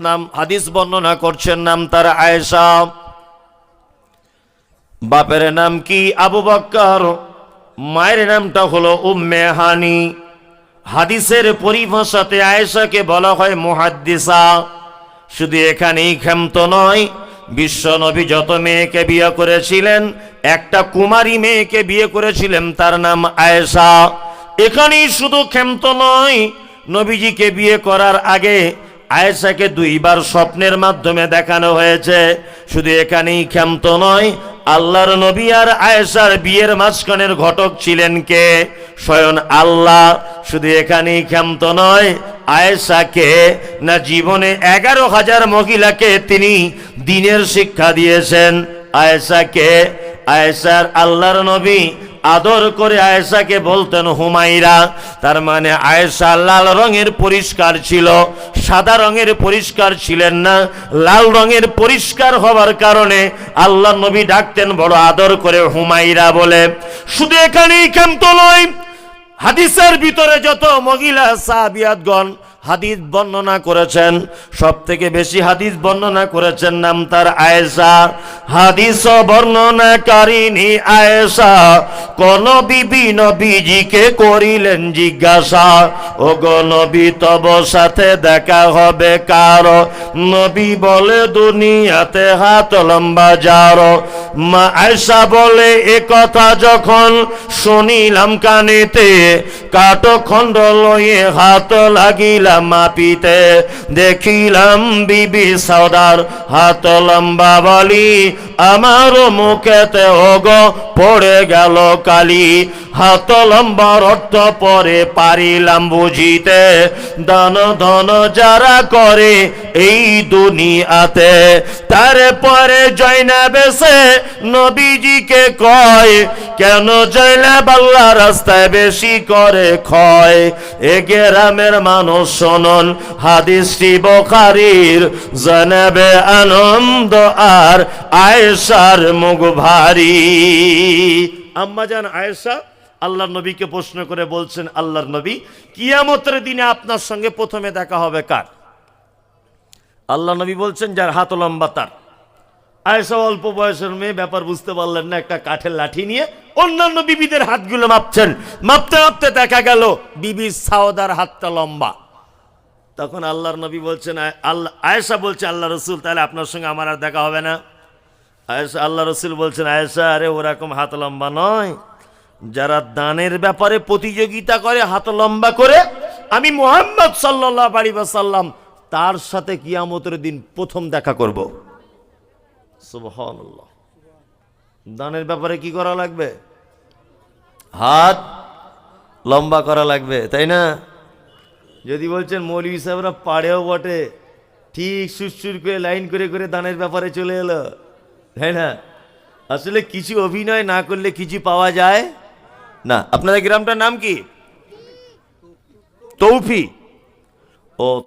নাম হাদিস বর্ণনা করছেন, নাম তার আয়েশা। বাপের নাম কি? আবু বক্কর। মায়ের নামটা হলো উম্মে হানি। হাদিসের পরিভাষাতে আয়েশাকে বলা হয় মুহাদ্দিসা। শুধু এখানেই ক্ষান্ত নয়, বিশ্ব নবী যত মেয়েকে বিয়ে করেছিলেন, একটা কুমারী মেয়েকে বিয়ে করেছিলেন, তার নাম আয়েশা। এখানেই শুধু ক্ষান্ত নয়, নবীজিকে বিয়ে করার আগে আয়েশাকে দুইবার স্বপ্নের মাধ্যমে দেখানো হয়েছে। শুধু এখানেই ক্ষান্ত নয়, আল্লাহর নবী আর আয়েশার বিয়ের মাঝখানের ঘটক ছিলেন কে? স্বয়ং আল্লাহ। শুধু এখানেই ক্ষান্ত নয়, আয়েশাকে না জীবনে এগারো হাজার মহিলাকে তিনি দিনের শিক্ষা দিয়েছেন। আয়েশাকে, আয়েশার আল্লাহর নবী আদর করে আয়েশাকে বলতেন হুমাইরা তার মানে আয়েশা লাল রঙের পরিষ্কার ছিল, সাদা রঙের পরিষ্কার ছিলেন না। লাল রঙের পরিষ্কার হওয়ার কারণে আল্লাহ নবী ডাকতেন বড় আদর করে হুমাইরা বলে, শুধু এখানেই ক্ষান্ত নয়, হাদিসের ভিতরে যত মহিলা সাহাবিয়াতগণ হাদিস বর্ণনা করেছেন সব থেকে বেশি হাদিস বর্ণনা করেছেন নাম তার আয়েশা। হাদিস বর্ণনাকারিনী আয়েশা, কোন বিবি নবীজিকে করিলেন জিজ্ঞাসা ও নবী তব সাথে দেখা হবে কার? নবী বলে, দুনিয়াতে হাত লম্বা যার। মা আয়েশা বলে, এ কথা যখন শুনিলাম কানেতে, কাটো খণ্ড লয়ে হাত লাগিলাম মাপিতে। দেখিলাম বিবি সৌদার হাত লম্বা বলি, আমার মুখেতে ওগ পড়ে গেল কালি। হাত লম্বার অর্থ পরে পারিলাম বুঝিতে। দান ধন যারা করে এই দুনিয়াতে তারপরে জয়না বেসে নবীজিকে কয়, কেন জয়নাব আল্লাহ রাস্তায় বেশি করে ক্ষয়? এ গ্রামের মানুষ শোনন, হাদিসটি বোখারির জনাবে আনন্দ আর আয়েশার মুখ ভারী। আম্মাজান আয়েশা, আল্লাহর নবীকে প্রশ্ন করে বলছেন, আল্লাহর নবী, কিয়ামতের দিনে আপনার সঙ্গে প্রথমে দেখা হবে কার? আল্লাহ নবী বলছেন, যার হাত লম্বা, তার। আয়েশা অল্প বয়সের মেয়ে, ব্যাপার বুঝতে পারলেন না, একটা কাঠের লাঠি নিয়ে অন্যান্য বিবিদের হাতগুলো মাপছেন। মাপতে মাপতে দেখা গেল বিবি সাওদার হাতটা লম্বা। তখন আল্লাহর নবী বলছেন আল্লাহ আয়েশা বলছে, আল্লাহ রসুল, তাহলে আপনার সঙ্গে আমার আর দেখা হবে না। আয়েশা, আল্লাহ রসুল বলছেন, আয়েশা, আরে ওরকম হাত লম্বা নয়। যারা দানের ব্যাপারে প্রতিযোগিতা করে, হাত লম্বা করে, আমি মোহাম্মদ সাল্লাহ আলী সাল্লাম তার সাথে কিয়ামতের দিন প্রথম দেখা করব। সুবহানাল্লাহ। দানের ব্যাপারে কি করা লাগবে? হাত লম্বা করা লাগবে তাই না? যদি বলছেন মৌলী সাহেবরা পাড়েও বটে ঠিক সুরসুর করে লাইন করে করে দানের ব্যাপারে চলে এলো তাই না? আসলে কিছু অভিনয় না করলে কিছু পাওয়া যায় না। আপনাদের গ্রামটার নাম কি? তৌফি ও